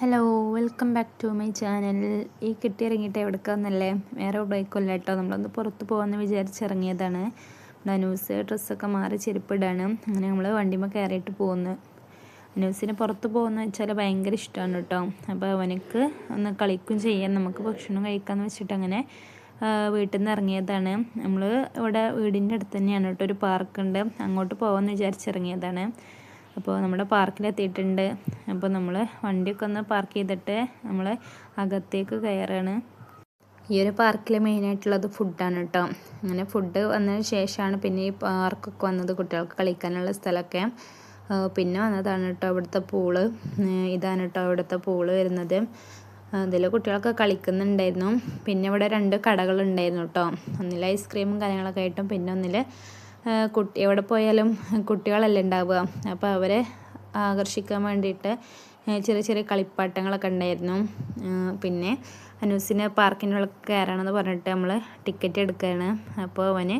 Hello welcome back to my channel ഈ കിട്ടി ഇറങ്ങിയിട്ട് എവിടേക്കാന്നല്ലേ? വേറെ എവിടേക്കല്ല കേട്ടോ. നമ്മളൊന്ന് പുറത്ത് പോകാമെന്ന് വിചാരിച്ചിറങ്ങിയതാണ്. അനൂസ് ഡ്രസ്സൊക്കെ മാറി ചെരുപ്പിടാണ്. അങ്ങനെ നമ്മൾ വണ്ടിമ കയറിയിട്ട് പോകുന്നു അനൂസിന് പുറത്ത് പോകുന്ന വെച്ചാൽ ഭയങ്കര ഇഷ്ടമാണ് കേട്ടോ. അപ്പോൾ അവനക്ക് ഒന്ന് കളിക്കും ചെയ്യാം. നമുക്ക് ഭക്ഷണം കഴിക്കാമെന്ന് വെച്ചിട്ട് അങ്ങനെ വീട്ടിൽ നിന്ന് ഇറങ്ങിയതാണ്. നമ്മൾ ഇവിടെ വീടിന്റെ അടുത്ത് തന്നെയാണ് കേട്ടോ. ഒരു പാർക്കുണ്ട്. അങ്ങോട്ട് പോകാമെന്ന് വിചാരിച്ചിറങ്ങിയതാണ്. അപ്പോൾ നമ്മുടെ പാർക്കിലെത്തിയിട്ടുണ്ട്. അപ്പോൾ നമ്മൾ വണ്ടിയൊക്കെ ഒന്ന് പാർക്ക് ചെയ്തിട്ട് നമ്മൾ അകത്തേക്ക് കയറാണ്. ഈ ഒരു പാർക്കിൽ മെയിനായിട്ടുള്ളത് ഫുഡാണ് കേട്ടോ അങ്ങനെ ഫുഡ് വന്നതിന് ശേഷമാണ് പിന്നെ ഈ പാർക്കൊക്കെ വന്നത് കുട്ടികൾക്ക് കളിക്കാനുള്ള സ്ഥലമൊക്കെ. പിന്നെ വന്നതാണ് കേട്ടോ ഇവിടുത്തെ പൂൾ ഇതാണ് കേട്ടോ ഇവിടുത്തെ പൂൾ വരുന്നത്. അതിൽ കുട്ടികളൊക്കെ കളിക്കുന്നുണ്ടായിരുന്നു. പിന്നെ ഇവിടെ രണ്ട് കടകളുണ്ടായിരുന്നു കേട്ടോ ഒന്നിൽ ഐസ്ക്രീമും കാര്യങ്ങളൊക്കെ ആയിട്ടും പിന്നെ ഒന്നിൽ കുട്ടി എവിടെ പോയാലും കുട്ടികളല്ലേ ഉണ്ടാവുക. അപ്പോൾ അവരെ ആകർഷിക്കാൻ വേണ്ടിയിട്ട് ചെറിയ ചെറിയ കളിപ്പാട്ടങ്ങളൊക്കെ ഉണ്ടായിരുന്നു. പിന്നെ അനൂസിന് പാർക്കിനുള്ളിൽ കയറണമെന്ന് പറഞ്ഞിട്ട് നമ്മൾ ടിക്കറ്റ് എടുക്കുകയാണ്. അപ്പോൾ അവന്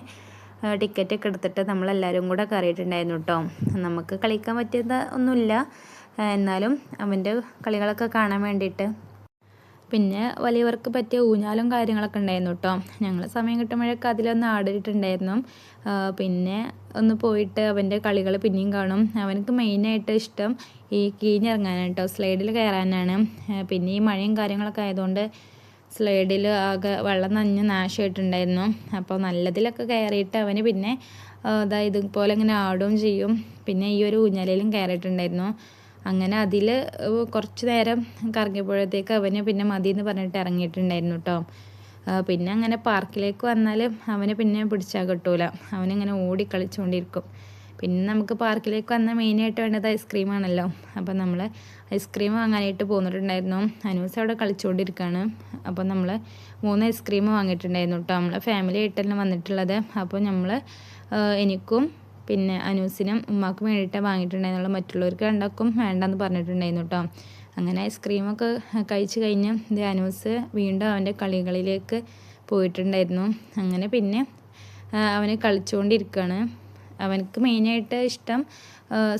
ടിക്കറ്റ് ഒക്കെ എടുത്തിട്ട് നമ്മളെല്ലാവരും കൂടെ കയറിയിട്ടുണ്ടായിരുന്നു കേട്ടോ. നമുക്ക് കളിക്കാൻ പറ്റിയത് ഒന്നുമില്ല. എന്നാലും അവന്റെ കളികളൊക്കെ കാണാൻ വേണ്ടിയിട്ട് പിന്നെ വലിയവർക്ക് പറ്റിയ ഊഞ്ഞാലും കാര്യങ്ങളൊക്കെ ഉണ്ടായിരുന്നു കേട്ടോ ഞങ്ങൾ സമയം കിട്ടുമ്പോഴൊക്കെ അതിലൊന്ന് ആടിയിട്ടുണ്ടായിരുന്നു പിന്നെ ഒന്ന് പോയിട്ട് അവന്റെ കളികൾ പിന്നെയും കാണും. അവനക്ക് മെയിനായിട്ട് ഇഷ്ടം ഈ കീഞ്ഞിറങ്ങാനാണ് കേട്ടോ സ്ലൈഡിൽ കയറാനാണ്. പിന്നെ ഈ മഴയും കാര്യങ്ങളൊക്കെ ആയതുകൊണ്ട് സ്ലൈഡിൽ ആകെ വെള്ളം നനഞ്ഞ് നാശമായിട്ടുണ്ടായിരുന്നു. അപ്പോൾ നല്ലതിലൊക്കെ കയറിയിട്ട് അവന് പിന്നെ അതായത് ഇതുപോലെ ഇങ്ങനെ ആടുകയും ചെയ്യും. പിന്നെ ഈ ഒരു ഊഞ്ഞാലയിലും കയറിയിട്ടുണ്ടായിരുന്നു. അങ്ങനെ അതിൽ കുറച്ച് നേരം കറങ്ങിയപ്പോഴത്തേക്ക് അവന് പിന്നെ മതി എന്ന് പറഞ്ഞിട്ട് ഇറങ്ങിയിട്ടുണ്ടായിരുന്നു കേട്ടോ പിന്നെ അങ്ങനെ പാർക്കിലേക്ക് വന്നാൽ അവനെ പിന്നെ പിടിച്ചാൽ കിട്ടൂല. അവനിങ്ങനെ ഓടി കളിച്ചുകൊണ്ടിരിക്കും പിന്നെ നമുക്ക് പാർക്കിലേക്ക് വന്നാൽ മെയിനായിട്ട് വേണ്ടത് ഐസ്ക്രീം ആണല്ലോ. അപ്പം നമ്മൾ ഐസ്ക്രീം വാങ്ങാനായിട്ട് പോന്നിട്ടുണ്ടായിരുന്നു. അനൂസ് അവിടെ കളിച്ചുകൊണ്ടിരിക്കുകയാണ് അപ്പം നമ്മൾ മൂന്ന് ഐസ്ക്രീം വാങ്ങിയിട്ടുണ്ടായിരുന്നു കേട്ടോ നമ്മൾ ഫാമിലി ആയിട്ടല്ല വന്നിട്ടുള്ളത്. അപ്പോൾ നമ്മൾ എനിക്കും പിന്നെ അനൂസിനും ഉമ്മാക്കും വേണ്ടിയിട്ട് വാങ്ങിയിട്ടുണ്ടായിരുന്നുള്ളൂ. മറ്റുള്ളവർക്ക് രണ്ടാക്കും വേണ്ടെന്ന് പറഞ്ഞിട്ടുണ്ടായിരുന്നു കേട്ടോ അങ്ങനെ ഐസ്ക്രീമൊക്കെ കഴിച്ച് കഴിഞ്ഞ് ഇത് അനൂസ് വീണ്ടും അവന്റെ കളികളിലേക്ക് പോയിട്ടുണ്ടായിരുന്നു. അങ്ങനെ പിന്നെ അവന് കളിച്ചുകൊണ്ടിരിക്കുകയാണ് അവനക്ക് മെയിനായിട്ട് ഇഷ്ടം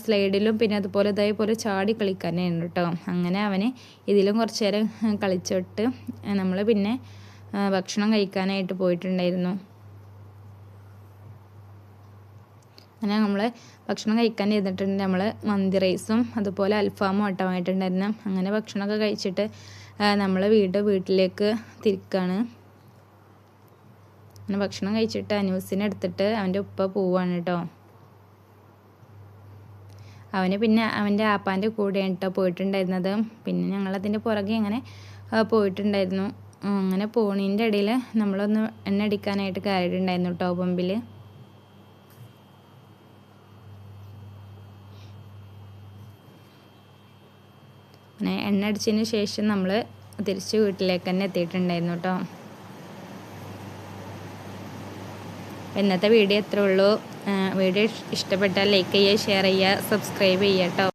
സ്ലൈഡിലും പിന്നെ അതുപോലെ ഇതേപോലെ ചാടി കളിക്കാനായിരുന്നു കേട്ടോ അങ്ങനെ അവന് ഇതിലും കുറച്ച് നേരം കളിച്ചിട്ട് നമ്മൾ പിന്നെ ഭക്ഷണം കഴിക്കാനായിട്ട് പോയിട്ടുണ്ടായിരുന്നു. അങ്ങനെ നമ്മൾ ഭക്ഷണം കഴിക്കാൻ ചെയ്തിട്ടുണ്ട് നമ്മൾ മന്തി റൈസും അതുപോലെ അൽഫാമും ഓട്ടമായിട്ടുണ്ടായിരുന്നു അങ്ങനെ ഭക്ഷണമൊക്കെ കഴിച്ചിട്ട് നമ്മൾ വീട് വീട്ടിലേക്ക് തിരിക്കുകയാണ് അങ്ങനെ ഭക്ഷണം കഴിച്ചിട്ട് അനൂസിനെ എടുത്തിട്ട് അവന്റെ ഉപ്പ പോവാണ് കേട്ടോ. അവന് പിന്നെ അവന്റെ ആപ്പാന്റെ കൂടെയാണ് കേട്ടോ പോയിട്ടുണ്ടായിരുന്നത്. പിന്നെ ഞങ്ങളതിന്റെ പുറകെ അങ്ങനെ പോയിട്ടുണ്ടായിരുന്നു. അങ്ങനെ പോണീന്റെ ഇടയിൽ നമ്മളൊന്ന് എണ്ണ അടിക്കാനായിട്ട് കയറിയിട്ടുണ്ടായിരുന്നു കേട്ടോ പമ്പിൽ അങ്ങനെ എണ്ണ അടിച്ചതിന് ശേഷം നമ്മൾ തിരിച്ച് വീട്ടിലേക്ക് തന്നെ എത്തിയിട്ടുണ്ടായിരുന്നു കേട്ടോ ഇന്നത്തെ വീഡിയോ എത്ര ഉള്ളൂ. വീഡിയോ ഇഷ്ടപ്പെട്ടാൽ ലൈക്ക് ചെയ്യുക ഷെയർ ചെയ്യുക സബ്സ്ക്രൈബ് ചെയ്യുക കേട്ടോ